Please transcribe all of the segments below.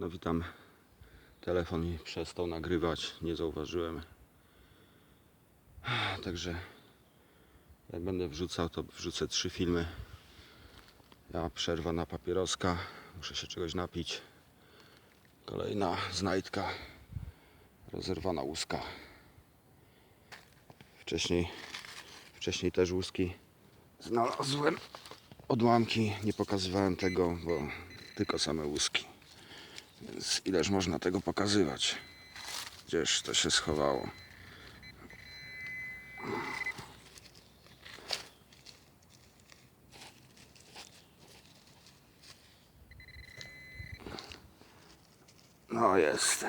No witam. Telefon mi przestał nagrywać, nie zauważyłem. Także jak będę wrzucał, to wrzucę trzy filmy. Ja przerwa na papieroska, muszę się czegoś napić. Kolejna znajdka, rozerwana łuska. Wcześniej, wcześniej też łuski znalazłem. Odłamki, nie pokazywałem tego, bo tylko same łuski. Więc ileż można tego pokazywać? Gdzież to się schowało? No jest.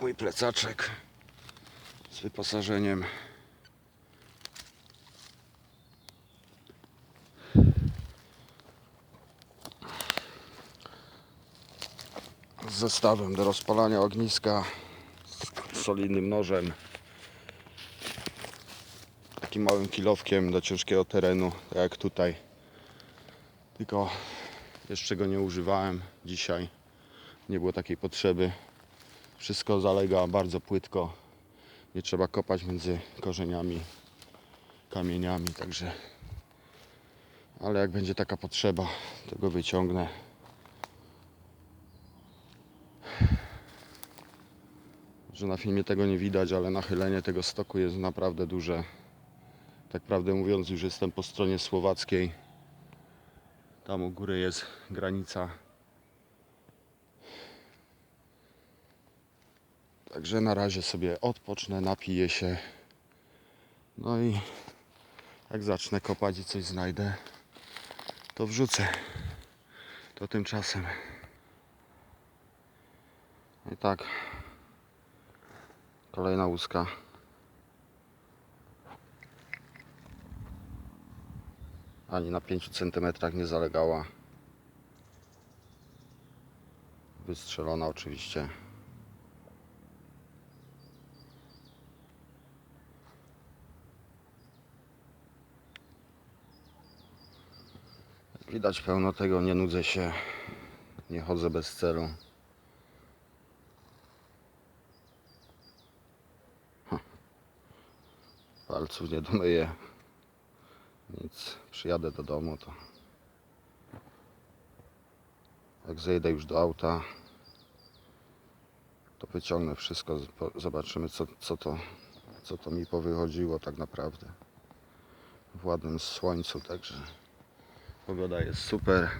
Mój plecaczek z wyposażeniem. z zestawem do rozpalania ogniska solidnym nożem. Takim małym kilowkiem do ciężkiego terenu tak jak tutaj. Tylko jeszcze go nie używałem dzisiaj. Nie było takiej potrzeby. Wszystko zalega bardzo płytko. Nie trzeba kopać między korzeniami kamieniami także. Ale jak będzie taka potrzeba to go wyciągnę że na filmie tego nie widać, ale nachylenie tego stoku jest naprawdę duże. Tak prawdę mówiąc, już jestem po stronie słowackiej. Tam u góry jest granica. Także na razie sobie odpocznę, napiję się. No i jak zacznę kopać i coś znajdę, to wrzucę. To tymczasem. I tak. Kolejna łuska. Ani na 5 cm nie zalegała. Wystrzelona oczywiście. Widać pełno tego, nie nudzę się, nie chodzę bez celu. Palców nie domyję. Nic, przyjadę do domu, to jak zejdę już do auta, to wyciągnę wszystko, zobaczymy co, co, to, co to mi powychodziło tak naprawdę. W ładnym słońcu, także pogoda jest super.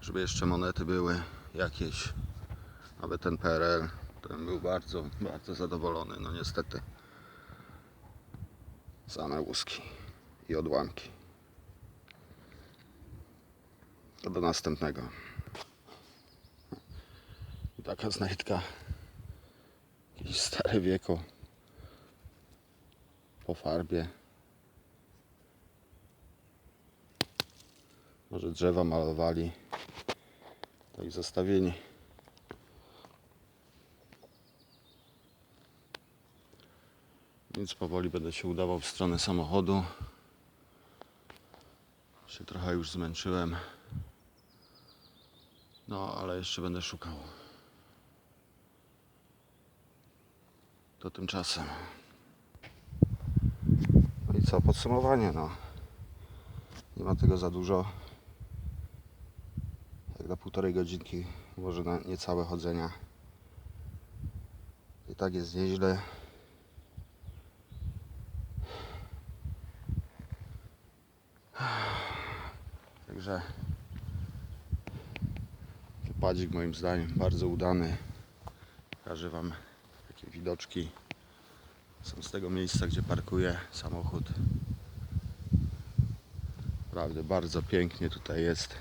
Żeby jeszcze monety były jakieś aby ten PRL bym był bardzo, bardzo zadowolony. No niestety same łuski i odłamki. To do następnego. Taka znajdka. Jakiś stary wieku. Po farbie. Może drzewa malowali. Ich zostawieni. Więc powoli będę się udawał w stronę samochodu. Się trochę już zmęczyłem. No, ale jeszcze będę szukał. To tymczasem. No i co, podsumowanie, no. Nie ma tego za dużo. Jak na półtorej godzinki, może na niecałe chodzenia. I tak jest nieźle. Także wypadzik moim zdaniem bardzo udany. Pokażę Wam jakie widoczki są z tego miejsca, gdzie parkuję samochód. Naprawdę bardzo pięknie tutaj jest.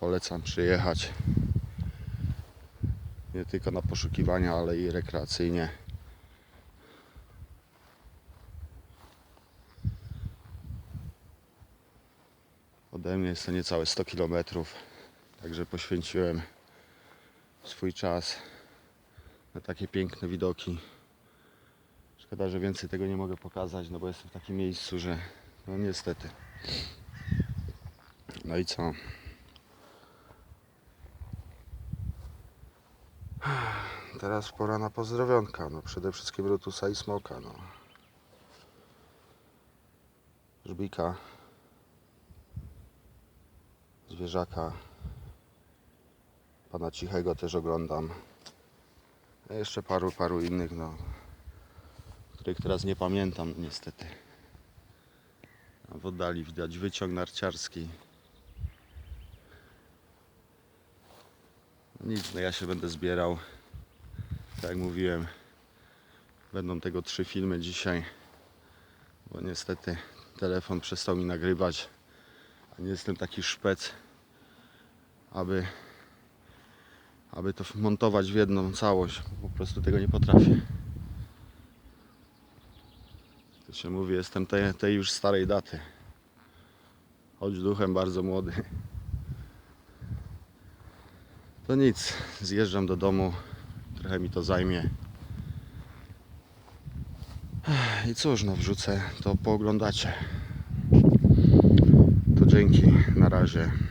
Polecam przyjechać. Nie tylko na poszukiwania, ale i rekreacyjnie. Ode mnie jest to niecałe 100 km, także poświęciłem swój czas na takie piękne widoki, Szkoda, że więcej tego nie mogę pokazać, no bo jestem w takim miejscu, że no niestety. No i co? Teraz pora na pozdrowionka. No przede wszystkim Rutusa i Smoka. No. Żbika. Zwierzaka. Pana Cichego też oglądam. A jeszcze paru, paru innych, no. Których teraz nie pamiętam niestety. A w oddali widać wyciąg narciarski. Nic, no ja się będę zbierał. Tak jak mówiłem, będą tego trzy filmy dzisiaj, bo niestety telefon przestał mi nagrywać, a nie jestem taki szpec, aby, aby to montować w jedną całość. Po prostu tego nie potrafię. To się mówi, jestem tej, tej już starej daty. Choć duchem bardzo młody. To nic, zjeżdżam do domu, trochę mi to zajmie. I cóż, no wrzucę, to pooglądacie. To dzięki, na razie.